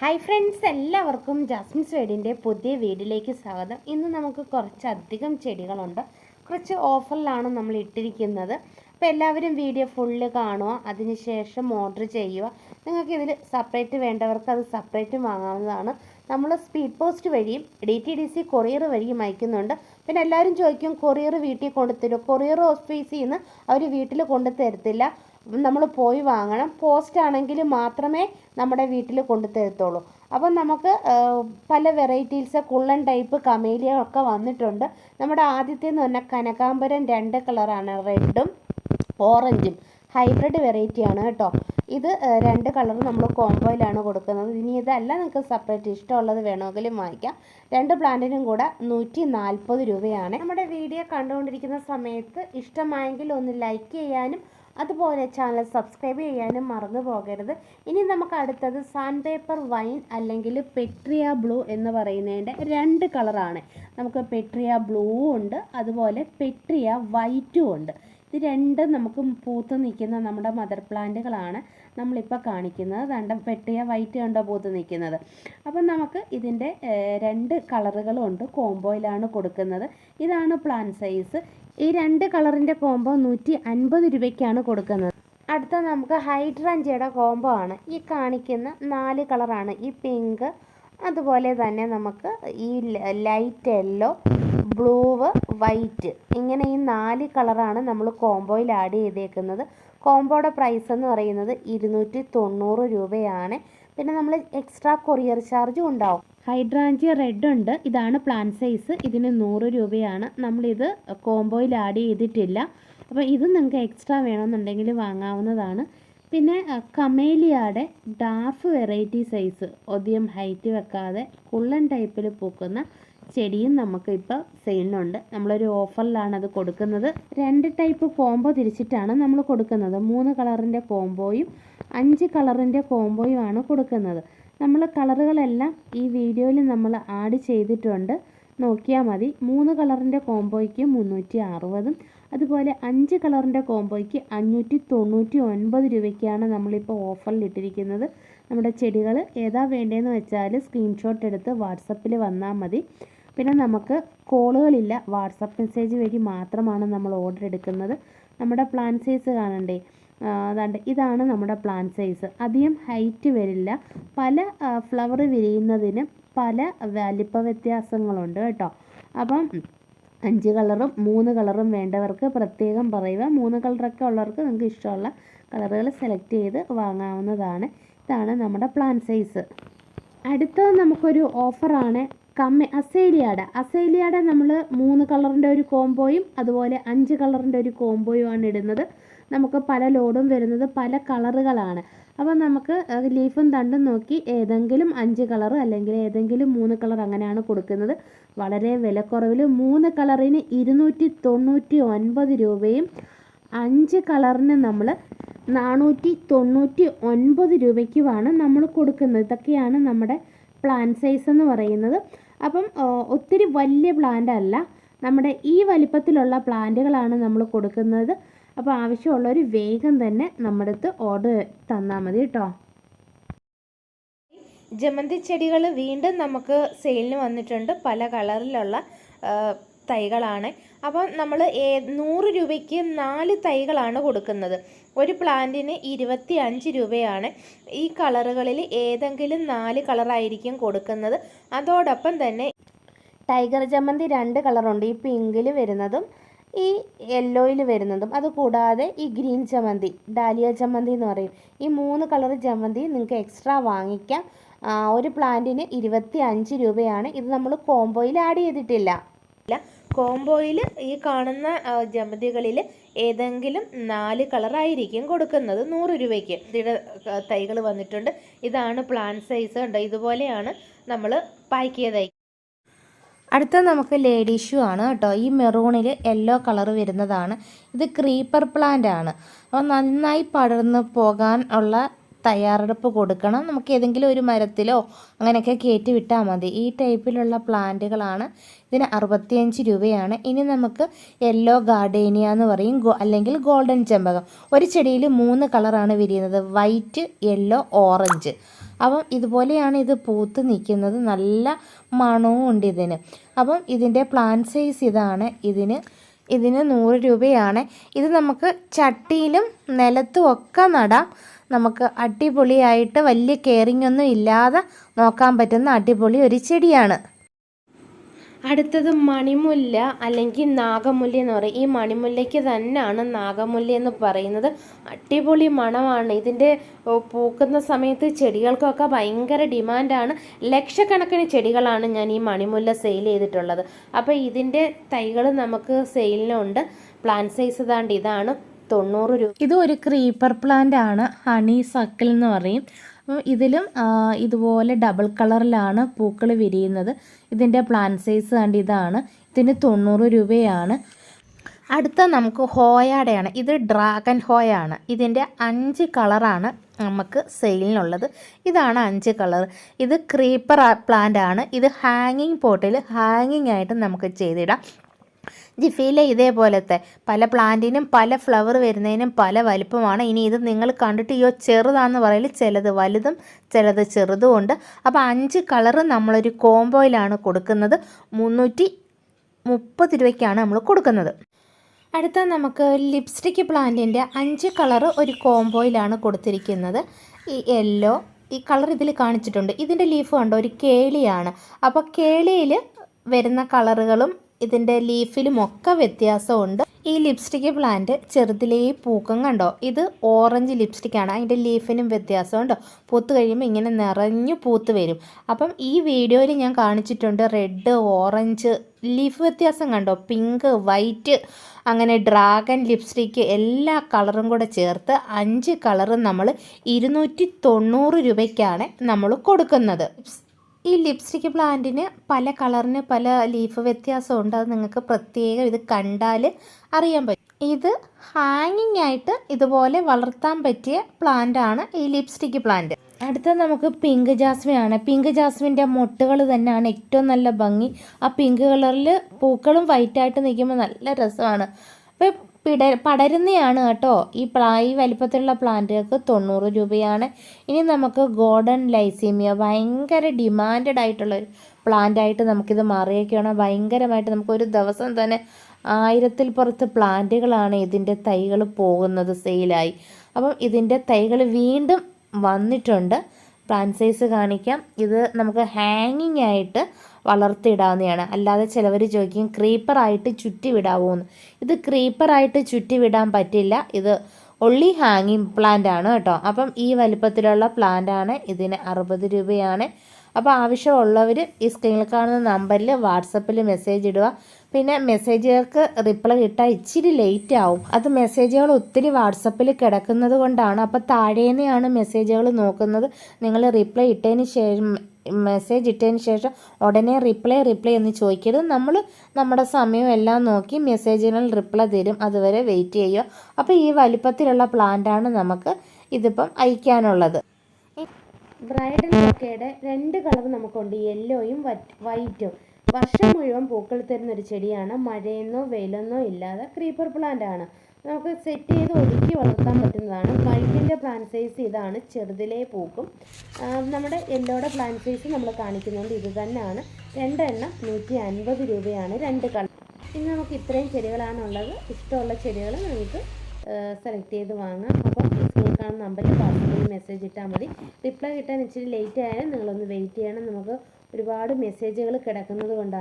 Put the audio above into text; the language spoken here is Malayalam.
ഹായ് ഫ്രണ്ട്സ് എല്ലാവർക്കും ജാസ്മിൻ സ്വീഡിന്റെ പുതിയ വീഡിയോയിലേക്ക് സ്വാഗതം. ഇന്ന് നമുക്ക് കുറച്ചധികം ചെടികളുണ്ട്. കുറച്ച് ഓഫറിലാണ് നമ്മൾ ഇട്ടിരിക്കുന്നത്. അപ്പോൾ എല്ലാവരും വീഡിയോ ഫുള്ള് കാണുക അതിനുശേഷം ഓർഡർ ചെയ്യുക. നിങ്ങൾക്ക് ഇതിൽ സെപ്പറേറ്റ് വേണ്ടവർക്ക് അത് സെപ്പറേറ്റ് വാങ്ങാവുന്നതാണ്. നമ്മൾ സ്പീഡ് പോസ്റ്റ് വഴിയും D T D C courier വഴിയും അയക്കുന്നുണ്ട്. പിന്നെ എല്ലാവരും ചോദിക്കും കൊറിയർ വീട്ടിൽ കൊണ്ടുതരുമോ കൊറിയർ ഓഫീസിൽ നിന്ന് അവർ വീട്ടിൽ കൊണ്ടു തരത്തില്ല നമ്മൾ പോയി വാങ്ങണം. പോസ്റ്റ് ആണെങ്കിൽ മാത്രമേ നമ്മുടെ വീട്ടിൽ കൊണ്ടു തരത്തുള്ളൂ. അപ്പം നമുക്ക് പല വെറൈറ്റീസ് കുള്ളൻ ടൈപ്പ് കമേലിയ ഒക്കെ വന്നിട്ടുണ്ട്. നമ്മുടെ ആദ്യത്തെ എന്ന് പറഞ്ഞാൽ കനകാംബരം രണ്ട് കളറാണ്. റെഡും ഓറഞ്ചും ഹൈബ്രിഡ് വെറൈറ്റിയാണ് കേട്ടോ. ഇത് രണ്ട് കളർ നമ്മൾ കോംബോയിലാണ് കൊടുക്കുന്നത്. ഇനി ഇതല്ല നിങ്ങൾക്ക് സെപ്പറേറ്റ് ഇഷ്ടമുള്ളത് വേണമെങ്കിലും വാങ്ങിക്കാം. രണ്ട് പ്ലാന്റിനും കൂടെ നൂറ്റി നാൽപ്പത് രൂപയാണ്. നമ്മുടെ വീഡിയോ കണ്ടുകൊണ്ടിരിക്കുന്ന സമയത്ത് ഇഷ്ടമായെങ്കിൽ ഒന്ന് ലൈക്ക് ചെയ്യാനും അതുപോലെ ചാനൽ സബ്സ്ക്രൈബ് ചെയ്യാനും മറന്നു പോകരുത്. ഇനി നമുക്ക് അടുത്തത് സാൻഡ് പേപ്പർ വൈൻ അല്ലെങ്കിൽ പെട്രിയ ബ്ലൂ എന്ന് പറയുന്നതിന്റെ രണ്ട് കളറാണ് നമുക്ക് പെട്രിയ ബ്ലൂ ഉണ്ട് അതുപോലെ പെട്രിയ വൈറ്റും ഉണ്ട്. ഇത് രണ്ടും നമുക്ക് പൂത്ത് നിൽക്കുന്ന നമ്മുടെ മദർ പ്ലാന്റുകളാണ് നമ്മളിപ്പോൾ കാണിക്കുന്നത്. ദണ്ട പെട്ടിയ വൈറ്റ് കണ്ടോ പൂത്ത് നിൽക്കുന്നത്. അപ്പം നമുക്ക് ഇതിന്റെ രണ്ട് കളറുകളുണ്ട് കോംബോയിലാണ് കൊടുക്കുന്നത്. ഇതാണ് പ്ലാൻ സൈസ് ഈ രണ്ട് കളറിന്റെ കോംബോ നൂറ്റി അൻപത് രൂപയ്ക്കാണ് കൊടുക്കുന്നത്. അടുത്ത നമുക്ക് ഹൈഡ്രാഞ്ചിയുടെ കോംബോ ആണ്. ഈ കാണിക്കുന്ന നാല് കളറാണ്. ഈ പിങ്ക് അതുപോലെ തന്നെ നമുക്ക് ഈ ലൈറ്റ് യെല്ലോ ബ്ലൂവ് വൈറ്റ്. ഇങ്ങനെ ഈ നാല് കളറാണ് നമ്മൾ കോംബോയിൽ ആഡ് ചെയ്തേക്കുന്നത്. കോംബോയുടെ പ്രൈസ് എന്ന് പറയുന്നത് ഇരുന്നൂറ്റി തൊണ്ണൂറ് രൂപയാണ്. പിന്നെ നമ്മൾ എക്സ്ട്രാ കൊറിയർ ചാർജും ഉണ്ടാവും. ഹൈഡ്രാഞ്ചിയ റെഡ് ഉണ്ട്. ഇതാണ് പ്ലാൻ സൈസ് ഇതിന് നൂറ് രൂപയാണ്. നമ്മളിത് കോംബോയിൽ ആഡ് ചെയ്തിട്ടില്ല. അപ്പോൾ ഇത് നിങ്ങൾക്ക് എക്സ്ട്രാ വേണമെന്നുണ്ടെങ്കിൽ വാങ്ങാവുന്നതാണ്. പിന്നെ കമേലിയാടെ ഡാഫ് വെറൈറ്റി സൈസ് ഒധികം ഹൈറ്റ് വെക്കാതെ കുള്ളൻ ടൈപ്പിൽ പൂക്കുന്ന ചെടിയും നമുക്ക് ഇപ്പോൾ സെയിലിനുണ്ട് നമ്മളൊരു ഓഫറിലാണ് അത് കൊടുക്കുന്നത്. രണ്ട് ടൈപ്പ് കോംബോ തിരിച്ചിട്ടാണ് നമ്മൾ കൊടുക്കുന്നത്. മൂന്ന് കളറിന്റെ കോംബോയും അഞ്ച് കളറിന്റെ കോംബോയും ആണ് കൊടുക്കുന്നത്. നമ്മൾ കളറുകളെല്ലാം ഈ വീഡിയോയിൽ നമ്മൾ ആഡ് ചെയ്തിട്ടുണ്ട്. നോക്കിയാൽ മതി. മൂന്ന് കളറിന്റെ കോംബോയ്ക്ക് മുന്നൂറ്റി അറുപതും അതുപോലെ അഞ്ച് കളറിന്റെ കോംബോയ്ക്ക് അഞ്ഞൂറ്റി തൊണ്ണൂറ്റി ഒൻപത് രൂപയ്ക്കാണ് നമ്മളിപ്പോൾ ഓഫറിൽ ഇട്ടിരിക്കുന്നത്. നമ്മുടെ ചെടികൾ ഏതാ വേണ്ടതെന്ന് വെച്ചാൽ സ്ക്രീൻഷോട്ട് എടുത്ത് വാട്സപ്പിൽ വന്നാൽ മതി. പിന്നെ നമുക്ക് കോളുകളില്ല. വാട്സപ്പ് മെസ്സേജ് വഴി മാത്രമാണ് നമ്മൾ ഓർഡർ എടുക്കുന്നത്. നമ്മുടെ പ്ലാൻ സൈസ് കാണണ്ടേ? അതാണ്ട്. ഇതാണ് നമ്മുടെ പ്ലാന്റ് സൈസ് അധികം ഹൈറ്റ് വരില്ല. പല ഫ്ലവർ വിരിയുന്നതിന് പല വലിപ്പ വ്യത്യാസങ്ങളുണ്ട് കേട്ടോ. അപ്പം അഞ്ച് കളറും മൂന്ന് കളറും വേണ്ടവർക്ക് പ്രത്യേകം പറയുക. മൂന്ന് കളറൊക്കെ ഉള്ളവർക്ക് നിങ്ങൾക്ക് ഇഷ്ടമുള്ള കളറുകൾ സെലക്ട് ചെയ്ത് വാങ്ങാവുന്നതാണ്. ഇതാണ് നമ്മുടെ പ്ലാൻ സൈസ് അടുത്തത് നമുക്കൊരു ഓഫറാണ് കമ്മി അസേലിയാട. അസേലിയാട നമ്മൾ മൂന്ന് കളറിന്റെ ഒരു കോംബോയും അതുപോലെ അഞ്ച് കളറിന്റെ ഒരു കോംബോയുമാണ് ഇടുന്നത്. നമുക്ക് പല ലോഡും വരുന്നത് പല കളറുകളാണ് അപ്പോൾ നമുക്ക് ലീഫും തണ്ടും നോക്കി ഏതെങ്കിലും അഞ്ച് കളർ അല്ലെങ്കിൽ ഏതെങ്കിലും മൂന്ന് കളർ അങ്ങനെയാണ് കൊടുക്കുന്നത്. വളരെ വിലക്കുറവിൽ മൂന്ന് കളറിന് ഇരുന്നൂറ്റി തൊണ്ണൂറ്റി ഒൻപത് രൂപയും അഞ്ച് കളറിന് നമ്മൾ നാനൂറ്റി തൊണ്ണൂറ്റി ഒൻപത് രൂപയ്ക്കുമാണ് നമ്മൾ കൊടുക്കുന്നത്. ഇതൊക്കെയാണ് നമ്മുടെ പ്ലാൻ സൈസ് എന്ന് പറയുന്നത്. അപ്പം ഒത്തിരി വലിയ പ്ലാന്റ് അല്ല. നമ്മുടെ ഈ വലിപ്പത്തിലുള്ള പ്ലാന്റുകളാണ് നമ്മൾ കൊടുക്കുന്നത്. അപ്പോൾ ആവശ്യമുള്ളവർ വേഗം തന്നെ നമ്മുടെ അടുത്ത് ഓർഡർ തന്നാൽ മതി കേട്ടോ ജമന്തി ചെടികൾ വീണ്ടും നമുക്ക് സെയിലിന് വന്നിട്ടുണ്ട്. പല കളറിലുള്ള തൈകളാണ്. അപ്പോൾ നമ്മൾ നൂറ് രൂപയ്ക്ക് നാല് തൈകളാണ് കൊടുക്കുന്നത്. ഒരു പ്ലാന്റിന് ഇരുപത്തി അഞ്ച് രൂപയാണ്. ഈ കളറുകളിൽ ഏതെങ്കിലും നാല് കളറായിരിക്കും കൊടുക്കുന്നത്. അതോടൊപ്പം തന്നെ ടൈഗർ ജമന്തി രണ്ട് കളറുണ്ട്. ഈ പിങ്കിൽ വരുന്നതും ഈ യെല്ലോയിൽ വരുന്നതും അതുകൂടാതെ ഈ ഗ്രീൻ ചമ്മന്തി ഡാലിയ ചമ്മന്തി എന്ന് പറയും. ഈ മൂന്ന് കളർ ചമ്മന്തി നിങ്ങൾക്ക് എക്സ്ട്രാ വാങ്ങിക്കാം. ഒരു പ്ലാന്റിന് ഇരുപത്തി അഞ്ച് രൂപയാണ്. ഇത് നമ്മൾ കോംബോയിൽ ആഡ് ചെയ്തിട്ടില്ല. കോംബോയിൽ ഈ കാണുന്ന ജമതികളിൽ ഏതെങ്കിലും നാല് കളറായിരിക്കും കൊടുക്കുന്നത്. നൂറ് രൂപയ്ക്ക്. ഇതിന്റെ തൈകൾ വന്നിട്ടുണ്ട്. ഇതാണ് പ്ലാന്റ് സൈസ് ഉണ്ട് ഇതുപോലെയാണ് നമ്മൾ പാക്ക് ചെയ്ത അടുത്ത നമുക്ക് ലേഡി ഷൂ ആണ് കേട്ടോ. ഈ മെറൂണിൽ യെല്ലോ കളർ വരുന്നതാണ്. ഇത് ക്രീപ്പർ പ്ലാന്റ് ആണ്. അപ്പോൾ നന്നായി പടർന്ന് പോകാൻ ഉള്ള തയ്യാറെടുപ്പ് കൊടുക്കണം. നമുക്ക് ഏതെങ്കിലും ഒരു മരത്തിലോ അങ്ങനെയൊക്കെ കയറ്റി വിട്ടാൽ മതി. ഈ ടൈപ്പിലുള്ള പ്ലാന്റുകളാണ് ഇതിന് അറുപത്തിയഞ്ച് രൂപയാണ്. ഇനി നമുക്ക് യെല്ലോ ഗാർഡേനിയ എന്ന് പറയും. അല്ലെങ്കിൽ ഗോൾഡൻ ചെമ്പകം. ഒരു ചെടിയിൽ മൂന്ന് കളറാണ് വിരിയുന്നത്. വൈറ്റ് യെല്ലോ ഓറഞ്ച് അപ്പം ഇതുപോലെയാണ് ഇത് പൂത്ത് നിൽക്കുന്നത്. നല്ല മണവും ഉണ്ട് ഇതിന്. അപ്പം ഇതിന്റെ പ്ലാൻ സൈസ് ഇതാണ്. ഇതിന് ഇതിന് നൂറ് രൂപയാണ്. ഇത് നമുക്ക് ചട്ടിയിലും നിലത്തും ഒക്കെ നടാം. നമുക്ക് അടിപൊളിയായിട്ട് വലിയ കെയറിങ് ഒന്നും ഇല്ലാതെ നോക്കാൻ പറ്റുന്ന അടിപൊളി ഒരു ചെടിയാണ്. അടുത്തത് മണിമുല്ല അല്ലെങ്കിൽ നാഗമുല്ല എന്ന് പറയും. ഈ മണിമുല്ലയ്ക്ക് തന്നെയാണ് നാഗമുല്ല എന്ന് പറയുന്നത്. അടിപൊളി മണമാണ്. ഇതിന്റെ പൂക്കുന്ന സമയത്ത് ചെടികൾക്കൊക്കെ ഭയങ്കര ഡിമാൻഡാണ്. ലക്ഷക്കണക്കിന് ചെടികളാണ് ഞാൻ ഈ മണിമുല്ല സെയിൽ ചെയ്തിട്ടുള്ളത്. അപ്പോൾ ഇതിന്റെ തൈകൾ നമുക്ക് സെയിലിനുണ്ട്. പ്ലാൻ സൈസ് ഇതാണ്ട് ഇതാണ്. തൊണ്ണൂറ് രൂപ. ഇത് ഒരു ക്രീപ്പർ പ്ലാന്റ് ആണ്. ഹണി സക്കിൾ എന്ന് പറയും. അപ്പം ഇതിലും ഇതുപോലെ ഡബിൾ കളറിലാണ് പൂക്കൾ വിരിയുന്നത്. ഇതിന്റെ പ്ലാൻ സൈസ് കണ്ട് ഇതാണ്. ഇതിന് തൊണ്ണൂറ് രൂപയാണ്. അടുത്ത നമുക്ക് ഹോയാടയാണ്. ഇത് ഡ്രാഗൺ ഹോയാണ്. ഇതിന്റെ അഞ്ച് കളറാണ് നമുക്ക് സെയിലിനുള്ളത് ഇതാണ് അഞ്ച് കളർ ഇത് ക്രീപ്പർ പ്ലാന്റ് ആണ്. ഇത് ഹാങ്ങിങ് പോട്ടിൽ ഹാങ്ങിങ് ആയിട്ട് നമുക്ക് ചെയ്തിടാം. ജിഫിയിലെ ഇതേപോലത്തെ. പല പ്ലാന്റിനും പല ഫ്ലവർ വരുന്നതിനും പല വലുപ്പമാണ്. ഇനി ഇത് നിങ്ങൾ കണ്ടിട്ട് അയ്യോ ചെറുതാന്ന് പറയൽ ചിലത് വലുതും ചിലത് ചെറുതും ഉണ്ട്. അപ്പോൾ അഞ്ച് കളറ് നമ്മളൊരു കോംബോയിലാണ് കൊടുക്കുന്നത്. മുന്നൂറ്റി മുപ്പത് രൂപയ്ക്കാണ് നമ്മൾ കൊടുക്കുന്നത്. അടുത്ത നമുക്ക് ലിപ്സ്റ്റിക് പ്ലാന്റിന്റെ അഞ്ച് കളറ് ഒരു കോംബോയിലാണ് കൊടുത്തിരിക്കുന്നത്. ഈ യെല്ലോ ഈ കളർ ഇതിൽ കാണിച്ചിട്ടുണ്ട്. ഇതിന്റെ ലീഫ് കണ്ടോ? ഒരു കേളിയാണ്. അപ്പോൾ കേളിയിൽ വരുന്ന കളറുകളും ഇതിന്റെ ലീഫിലും ഒക്കെ വ്യത്യാസമുണ്ട്. ഈ ലിപ്സ്റ്റിക് പ്ലാന്റ് ചെറുതിലേ പൂക്കം കണ്ടോ? ഇത് ഓറഞ്ച് ലിപ്സ്റ്റിക്കാണ്. അതിന്റെ ലീഫിനും വ്യത്യാസമുണ്ട്. പൂത്ത് കഴിയുമ്പോൾ ഇങ്ങനെ നിറഞ്ഞു പൂത്ത് വരും. അപ്പം ഈ വീഡിയോയിൽ ഞാൻ കാണിച്ചിട്ടുണ്ട് റെഡ് ഓറഞ്ച് ലീഫ് വ്യത്യാസം കണ്ടോ? പിങ്ക് വൈറ്റ് അങ്ങനെ ഡ്രാഗൺ ലിപ്സ്റ്റിക്ക് എല്ലാ കളറും കൂടെ ചേർത്ത് അഞ്ച് കളറും നമ്മൾ ഇരുന്നൂറ്റി തൊണ്ണൂറ് രൂപയ്ക്കാണ് നമ്മൾ കൊടുക്കുന്നത്. ഈ ലിപ്സ്റ്റിക് പ്ലാന്റിന് പല കളറിന് പല ലീഫ് വ്യത്യാസമുണ്ട്. അത് നിങ്ങൾക്ക് പ്രത്യേകം ഇത് കണ്ടാൽ അറിയാൻ പറ്റും. ഇത് ഹാങ്ങിങ് ആയിട്ട് ഇതുപോലെ വളർത്താൻ പറ്റിയ പ്ലാന്റ് ആണ് ഈ ലിപ്സ്റ്റിക് പ്ലാന്റ് അടുത്ത നമുക്ക് പിങ്ക് ജാസ്മിനാണ് പിങ്ക് ജാസ്മിന്റെ മൊട്ടുകൾ തന്നെയാണ് ഏറ്റവും നല്ല ഭംഗി. ആ പിങ്ക് കളറിൽ പൂക്കളും വൈറ്റായിട്ട് നിൽക്കുമ്പോൾ നല്ല രസമാണ്. അപ്പോൾ പിട പടരുന്നതാണ് കേട്ടോ. ഈ പ്ലാ ഈ വലിപ്പത്തിലുള്ള പ്ലാന്റുകൾക്ക് തൊണ്ണൂറ് രൂപയാണ്. ഇനി നമുക്ക് ഗോൾഡൻ ലൈസീമിയ ഭയങ്കര ഡിമാൻഡഡ് ആയിട്ടുള്ള ഒരു പ്ലാന്റ് ആയിട്ട് നമുക്കിത് മാറിയേക്കാണ് ഭയങ്കരമായിട്ട് നമുക്കൊരു ദിവസം തന്നെ ആയിരത്തിൽ പുറത്ത് പ്ലാന്റുകളാണ് ഇതിന്റെ തൈകൾ പോകുന്നത് സെയിലായി. അപ്പം ഇതിന്റെ തൈകൾ വീണ്ടും വന്നിട്ടുണ്ട്. പ്ലാന്റ് സൈസ് കാണിക്കാം. ഇത് നമുക്ക് ഹാങ്ങിങ് ആയിട്ട് വളർത്തിയിടാവുന്നതാണ്. അല്ലാതെ ചിലവർ ചോദിക്കും ക്രീപ്പറായിട്ട് ചുറ്റി വിടാവോന്ന് ഇത് ക്രീപ്പറായിട്ട് ചുറ്റി വിടാൻ പറ്റില്ല. ഇത് ഒള്ളി ഹാങ്ങിങ് പ്ലാന്റ് ആണ് കേട്ടോ. അപ്പം ഈ വലിപ്പത്തിലുള്ള പ്ലാന്റ് ആണ്. ഇതിന് അറുപത് രൂപയാണ്. അപ്പോൾ ആവശ്യമുള്ളവർ ഈ സ്ക്രീനിൽ കാണുന്ന നമ്പറിൽ വാട്സപ്പിൽ മെസ്സേജ് ഇടുക. പിന്നെ മെസ്സേജുകൾക്ക് റിപ്ലൈ കിട്ടാൻ ഇച്ചിരി ലേറ്റ് ആവും. അത് മെസ്സേജുകൾ ഒത്തിരി വാട്സപ്പിൽ കിടക്കുന്നത് കൊണ്ടാണ്. അപ്പോൾ താഴേന്നെയാണ് മെസ്സേജുകൾ നോക്കുന്നത്. നിങ്ങൾ റിപ്ലൈ ഇട്ടതിന് ശേഷം മെസ്സേജ് ഇട്ടതിന് ശേഷം ഉടനെ റിപ്ലൈ റിപ്ലൈ എന്ന് ചോദിക്കരുത്. നമ്മൾ നമ്മുടെ സമയം എല്ലാം നോക്കി മെസ്സേജിനാൽ റിപ്ലൈ തരും. അതുവരെ വെയിറ്റ് ചെയ്യുക. അപ്പോൾ ഈ വലിപ്പത്തിലുള്ള പ്ലാന്റാണ് നമുക്ക് ഇതിപ്പം അയക്കാനുള്ളത്. ബ്രൈഡൽ ബൊക്കയുടെ രണ്ട് കളർ നമുക്കുണ്ട്. യെല്ലോയും വൈറ്റും വർഷം മുഴുവൻ പൂക്കൾ തരുന്ന ഒരു ചെടിയാണ്. മഴയെന്നോ വെയിലെന്നോ ഇല്ലാതെ ക്രീപ്പർ പ്ലാന്റ് ആണ്. നമുക്ക് സെറ്റ് ചെയ്ത് ഒതുക്കി വളർത്താൻ പറ്റുന്നതാണ്. വൈറ്റിന്റെ പ്ലാന്റ് സൈസ് ഇതാണ്. ചെറുതിലെ പൂക്കും. നമ്മുടെ യെല്ലോയുടെ പ്ലാന്റ് സൈസ് നമ്മൾ കാണിക്കുന്നുണ്ട്. ഇത് തന്നെയാണ്. രണ്ടെണ്ണം നൂറ്റി അൻപത് രൂപയാണ്. രണ്ട് കളർ. ഇന്ന് നമുക്ക് ഇത്രയും ചെടികളാണുള്ളത്. ഇഷ്ടമുള്ള ചെടികൾ നമുക്ക് സെലക്ട് ചെയ്ത് വാങ്ങാം. അപ്പോൾ സ്ക്രീൻ നമ്പറിൽ വാട്സപ്പിൽ മെസ്സേജ് ഇട്ടാൽ മതി. റിപ്ലൈ കിട്ടാൻ ഇച്ചിരി ലേറ്റ് ആയാലും നിങ്ങളൊന്ന് വെയിറ്റ് ചെയ്യണം. നമുക്ക് ഒരുപാട് മെസ്സേജുകൾ കിടക്കുന്നത് കൊണ്ടാണ്.